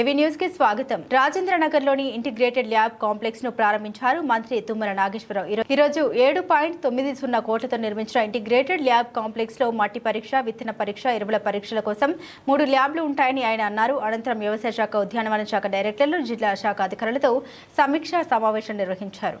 ఏవీ న్యూస్కి స్వాగతం. రాజేంద్ర నగర్లోని ఇంటిగ్రేటెడ్ ల్యాబ్ కాంప్లెక్స్ను ప్రారంభించారు మంత్రి తుమ్మల నాగేశ్వరరావు. ఈరోజు ఏడు పాయింట్ తొమ్మిది సున్నా కోట్లతో నిర్మించిన ఇంటిగ్రేటెడ్ ల్యాబ్ కాంప్లెక్స్లో మట్టి పరీక్ష విత్తన పరీక్ష ఎరువుల పరీక్షల కోసం మూడు ల్యాబ్లు ఉంటాయని ఆయన అన్నారు. అనంతరం వ్యవసాయ శాఖ ఉద్యానవన శాఖ డైరెక్టర్లు జిల్లా శాఖ అధికారులతో సమీక్షా సమావేశం నిర్వహించారు.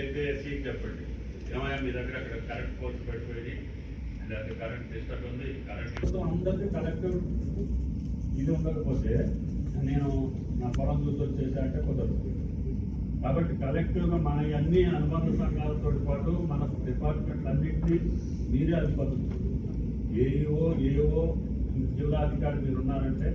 అయితే ఎస్సీకి చెప్పండి. ఏమయ్యా మీ దగ్గర అక్కడ కరెంట్ పోల్స్ పడిపోయి లేకపోతే కరెంట్ డిస్టర్బ్ ఉంది కరెంట్ అందరికీ కలెక్టివ్ ఇది ఉండకపోతే నేను నా పొలం చూసి వచ్చేసా అంటే కుదరదు. కాబట్టి కలెక్టివ్గా మన అన్ని అనుబంధ సంఘాలతో పాటు మన డిపార్ట్మెంట్ అన్నింటినీ మీరే అధిపతులు ఏఈఓ ఏఓ జిల్లా అధికారి మీరు ఉన్నారంటే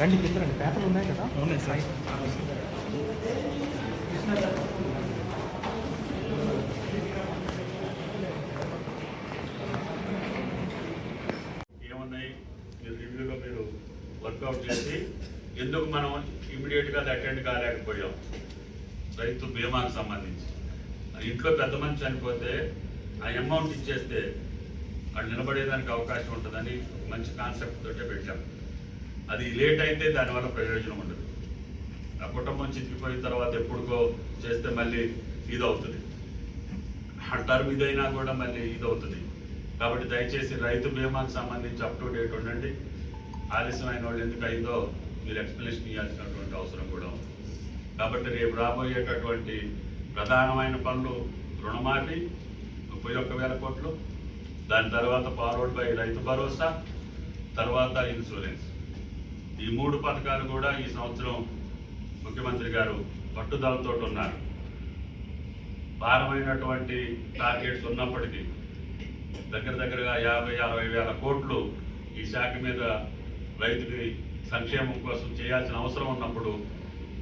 రండి కింద రండి పేపర్లు ఉన్నాయి కదా? అవునండి సార్ ఏమున్నాయి మీరు రివ్యూలో మీరు వర్కౌట్ చేసి ఎందుకు మనం ఇమీడియట్గా అది అటెండ్ కాలేకపోయాం? రైతు బీమాకు సంబంధించి. ఆ ఇంట్లో పెద్ద మంది చనిపోతే ఆ అమౌంట్ ఇచ్చేస్తే వాళ్ళు నిలబడేదానికి అవకాశం ఉంటుందని మంచి కాన్సెప్ట్ తోటే పెట్టాం. అది లేట్ అయితే దానివల్ల ప్రయోజనం ఉండదు. ఆ కుటుంబం చితికిపోయిన తర్వాత ఎప్పుడుకో చేస్తే మళ్ళీ ఇది అవుతుంది ఆ టర్మ్ ఇదైనా కూడా మళ్ళీ ఇది అవుతుంది కాబట్టి దయచేసి రైతు బీమాకు సంబంధించి అప్ టు డేట్ ఉండండి. ఆలస్యమైన వాళ్ళు ఎందుకు అయిందో మీరు ఎక్స్ప్లెనేషన్ ఇవ్వాల్సినటువంటి అవసరం కూడా ఉంది. కాబట్టి రేపు రాబోయేటటువంటి ప్రధానమైన పనులు రుణమాఫీ ముప్పై ఒక్క వేల కోట్లు దాని తర్వాత ఫార్వర్డ్ బై రైతు భరోసా తర్వాత ఇన్సూరెన్స్ ఈ మూడు పథకాలు కూడా ఈ సంవత్సరం ముఖ్యమంత్రి గారు పట్టుదలతో ఉన్నారు. భారమైనటువంటి టార్గెట్స్ ఉన్నప్పటికీ దగ్గర దగ్గరగా యాభై అరవై వేల కోట్లు ఈ శాఖ మీద రైతుకి సంక్షేమం కోసం చేయాల్సిన అవసరం ఉన్నప్పుడు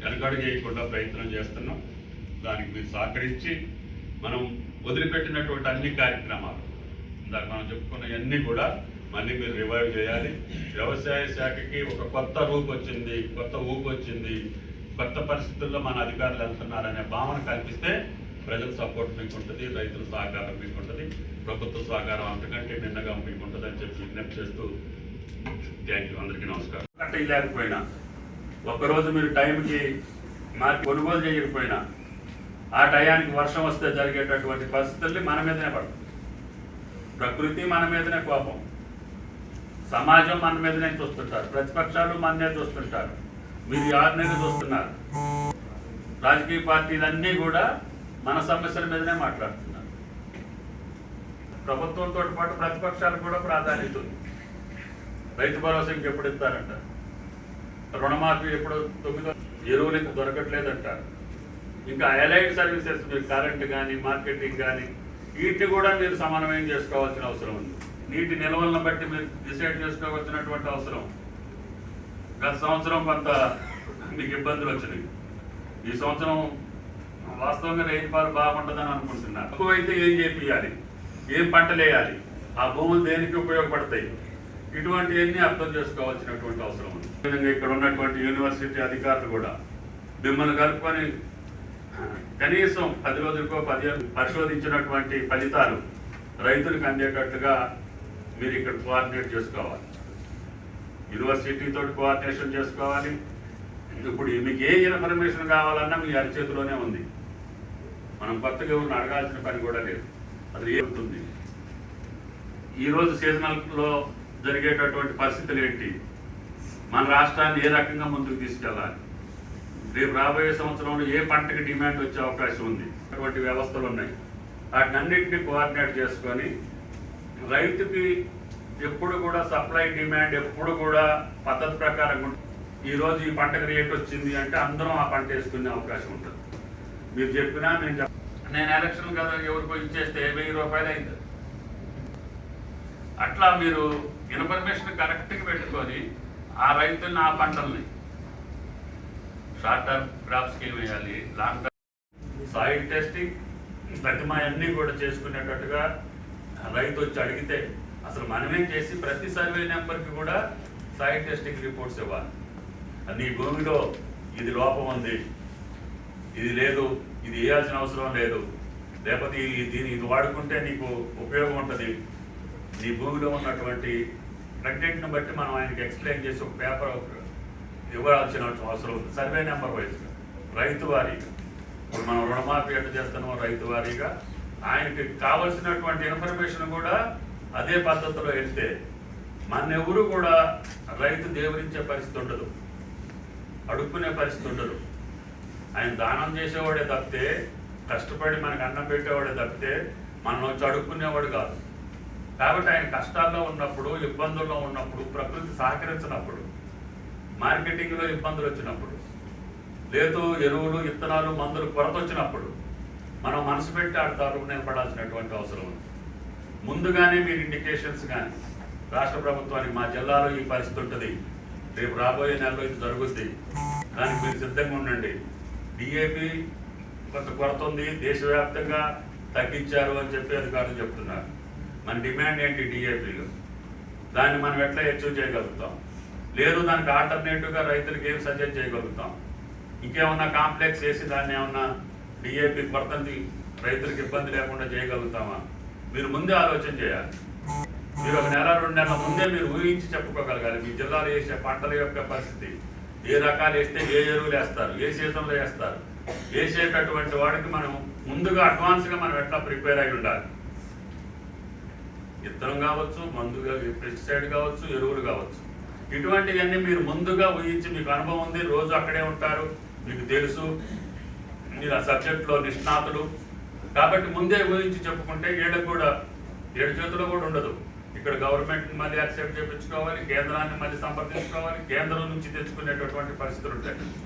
వెనకడు చేయకుండా ప్రయత్నం చేస్తున్నాం. దానికి మీరు సహకరించి మనం వదిలిపెట్టినటువంటి అన్ని కార్యక్రమాలు ఇందాక మనం చెప్పుకున్నవన్నీ కూడా మళ్ళీ మీరు రివైవ్ చేయాలి. వ్యవసాయ శాఖకి ఒక కొత్త రూపు వచ్చింది కొత్త ఊపు వచ్చింది. కొత్త పరిస్థితుల్లో మన అధికారులు వెళ్తున్నారనే భావన కల్పిస్తే ప్రజల సపోర్ట్ మీకు ఉంటుంది రైతుల సహకారం మీకు ఉంటుంది ప్రభుత్వ సహకారం అంతకంటే నిన్నగా మీకు ఉంటుంది అని చెప్పి విజ్ఞప్తి చేస్తూ థ్యాంక్ యూ అందరికీ నమస్కారం. కట్ట లేకపోయినా ఒక్కరోజు మీరు టైంకి మార్కెట్ కొనుగోలు చేయకపోయినా ఆ టయానికి వర్షం వస్తే జరిగేటటువంటి పరిస్థితుల్ని మన మీదనే పడుతుంది ప్రకృతి మన మీదనే కోపం. సమాజం మన మీదనే చూస్తుంటారు. ప్రతిపక్షాలు మననే చూస్తుంటారు. మీరు ఎవరినైనా చూస్తున్నారు. రాజకీయ పార్టీలన్నీ కూడా మన సమస్యల మీదనే మాట్లాడుతున్నారు. ప్రభుత్వంతో పాటు ప్రతిపక్షాలకు కూడా ప్రాధాన్యత ఉంది. రైతు భరోసా ఇంకెప్పుడు ఇస్తారంట? రుణమాఫీ ఎప్పుడు తొమ్మిదో? ఎరువులు ఇంకా దొరకట్లేదంట. ఇంకా అలైడ్ సర్వీసెస్ మీరు కరెంట్ కానీ మార్కెటింగ్ కానీ వీటిని కూడా మీరు సమన్వయం చేసుకోవాల్సిన అవసరం ఉంది. నీటి నిల్వలను బట్టి మీరు డిసైడ్ చేసుకోవాల్సినటువంటి అవసరం. గత సంవత్సరం కొంత మీకు ఇబ్బందులు వచ్చినాయి. ఈ సంవత్సరం వాస్తవంగా రైతు పాలు బాగుంటుందని అనుకుంటున్నా ఎక్కువైతే ఏం చేపియాలి ఏం పంటలు వేయాలి ఆ భూములు దేనికి ఉపయోగపడతాయి? ఇటువంటివన్నీ అర్థం చేసుకోవాల్సినటువంటి అవసరం ఉంది. విధంగా ఇక్కడ ఉన్నటువంటి యూనివర్సిటీ అధికారులు కూడా మిమ్మల్ని కలుపుకొని కనీసం పది రోజులకో పదిహేను పరిశోధించినటువంటి ఫలితాలు రైతులకు అందేటట్టుగా మీరు ఇక్కడ కోఆర్డినేట్ చేసుకోవాలి. యూనివర్సిటీతో కోఆర్డినేషన్ చేసుకోవాలి. ఇప్పుడు మీకు ఏ ఇన్ఫర్మేషన్ కావాలన్నా మీ అరిచేతిలోనే ఉంది. మనం కొత్తగా ఎవరిని అడగాల్సిన పని కూడా లేదు. అది ఏముంటుంది? ఈరోజు సీజనల్లో జరిగేటటువంటి పరిస్థితులు ఏంటి? మన రాష్ట్రాన్ని ఏ రకంగా ముందుకు తీసుకెళ్ళాలి? రేపు రాబోయే సంవత్సరంలో ఏ పంటకి డిమాండ్ వచ్చే అవకాశం ఉంది? అటువంటి వ్యవస్థలు ఉన్నాయి. వాటినన్నింటినీ కోఆర్డినేట్ చేసుకొని రైతుకి ఎప్పుడు కూడా సప్లై డిమాండ్ ఎప్పుడు కూడా పద్ధతి ప్రకారం ఈరోజు ఈ పంటకు రేట్ వచ్చింది అంటే అందరం ఆ పంట వేసుకునే అవకాశం ఉంటుంది. మీరు చెప్పినా నేను నేను ఎలక్షన్ కదా ఎవరికో ఇచ్చేస్తే వెయ్యి రూపాయలు అయింది అట్లా మీరు ఇన్ఫర్మేషన్ కరెక్ట్గా పెట్టుకొని ఆ రైతుని ఆ పంటల్ని షార్ట్ టర్మ్ క్రాప్స్కి ఏం వేయాలి లాంగ్ టర్మ్ సాయిల్ టెస్టింగ్ ప్రతిమ అన్నీ కూడా చేసుకునేటట్టుగా రైతు వచ్చి అడిగితే అసలు మనమే చేసి ప్రతి సర్వే నెంబర్కి కూడా సాయిల్ టెస్టింగ్ రిపోర్ట్స్ ఇవ్వాలి. నీ భూమిలో ఇది లోపం ఉంది ఇది లేదు ఇది వేయాల్సిన అవసరం లేదు లేకపోతే ఈ- దీన్ని ఇది వాడుకుంటే నీకు ఉపయోగం ఉంటుంది. నీ భూమిలో ఉన్నటువంటి కంటెంట్ని బట్టి మనం ఆయనకి ఎక్స్ప్లెయిన్ చేసి ఒక పేపర్ ఇవ్వాల్సిన అవసరం ఉంది. సర్వే నెంబర్ వైజ్ రైతు వారీగా. ఇప్పుడు మనం రుణమాఫీ ఎట్లా చేస్తున్నాం రైతు వారీగా. ఆయనకి కావలసినటువంటి ఇన్ఫర్మేషన్ కూడా అదే పద్ధతిలో వెళ్తే మన ఎవరు కూడా రైతు దేవరించే పరిస్థితి ఉండదు. అడుక్కునే పరిస్థితి ఉండదు. ఆయన దానం చేసేవాడే తప్పితే కష్టపడి మనకు అన్నం పెట్టేవాడే తప్పితే మనం వచ్చి అడుక్కునేవాడు కాదు. కాబట్టి ఆయన కష్టాల్లో ఉన్నప్పుడు ఇబ్బందుల్లో ఉన్నప్పుడు ప్రకృతి సహకరించినప్పుడు మార్కెటింగ్లో ఇబ్బందులు వచ్చినప్పుడు లేదు ఎరువులు విత్తనాలు మందులు కొరత వచ్చినప్పుడు మనం మనసు పెట్టి ఆడ తరపు నిలబడాల్సినటువంటి అవసరం ఉంది. ముందుగానే మీరు ఇండికేషన్స్ కానీ రాష్ట్ర ప్రభుత్వానికి మా జిల్లాలో ఈ పరిస్థితి ఉంటుంది. రేపు రాబోయే నెలలో ఇది జరుగుద్ది. దానికి మీరు సిద్ధంగా ఉండండి. డిఏపి కొంత కొరత ఉంది. దేశవ్యాప్తంగా తగ్గించారు అని చెప్పి అధికారులు చెప్తున్నారు. మన డిమాండ్ ఏంటి డిఏపిలో? దాన్ని మనం ఎట్లా అచీవ్ చేయగలుగుతాం? లేదు దానికి ఆల్టర్నేటివ్గా రైతులకు ఏం సజెస్ట్ చేయగలుగుతాం? ఇంకేమన్నా కాంప్లెక్స్ వేసి దాన్ని ఏమన్నా డిఏపి కొరతని రైతులకు ఇబ్బంది లేకుండా చేయగలుగుతామా? మీరు ముందే ఆలోచన చేయాలి. మీరు ఒక నెల రెండు నెలల ముందే మీరు ఊహించి చెప్పుకోగలగాలి. మీ జిల్లాలో వేసే పంటల యొక్క పరిస్థితి. ఏ రకాలు వేస్తే ఏ ఎరువులు వేస్తారు? ఏ సీజన్లో వేస్తారు? వేసేటటువంటి వాడికి మనం ముందుగా అడ్వాన్స్గా మనం ఎట్లా ప్రిపేర్ అయి ఉండాలి? విత్తనం కావచ్చు మందుగా పెస్టిసైడ్ కావచ్చు ఎరువులు కావచ్చు. ఇటువంటివన్నీ మీరు ముందుగా ఊహించి మీకు అనుభవం ఉంది రోజు అక్కడే ఉంటారు మీకు తెలుసు. మీరు ఆ సబ్జెక్ట్లో నిష్ణాతులు. కాబట్టి ముందే ఊహించి చెప్పుకుంటే వీళ్ళకి కూడా ఏడు చేతిలో కూడా ఉండదు. ఇక్కడ గవర్నమెంట్ మళ్ళీ యాక్సెప్ట్ చేయించుకోవాలి కేంద్రాన్ని మళ్ళీ సంప్రదించుకోవాలి కేంద్రం నుంచి తెచ్చుకునేటటువంటి పరిస్థితులు ఉంటాయి.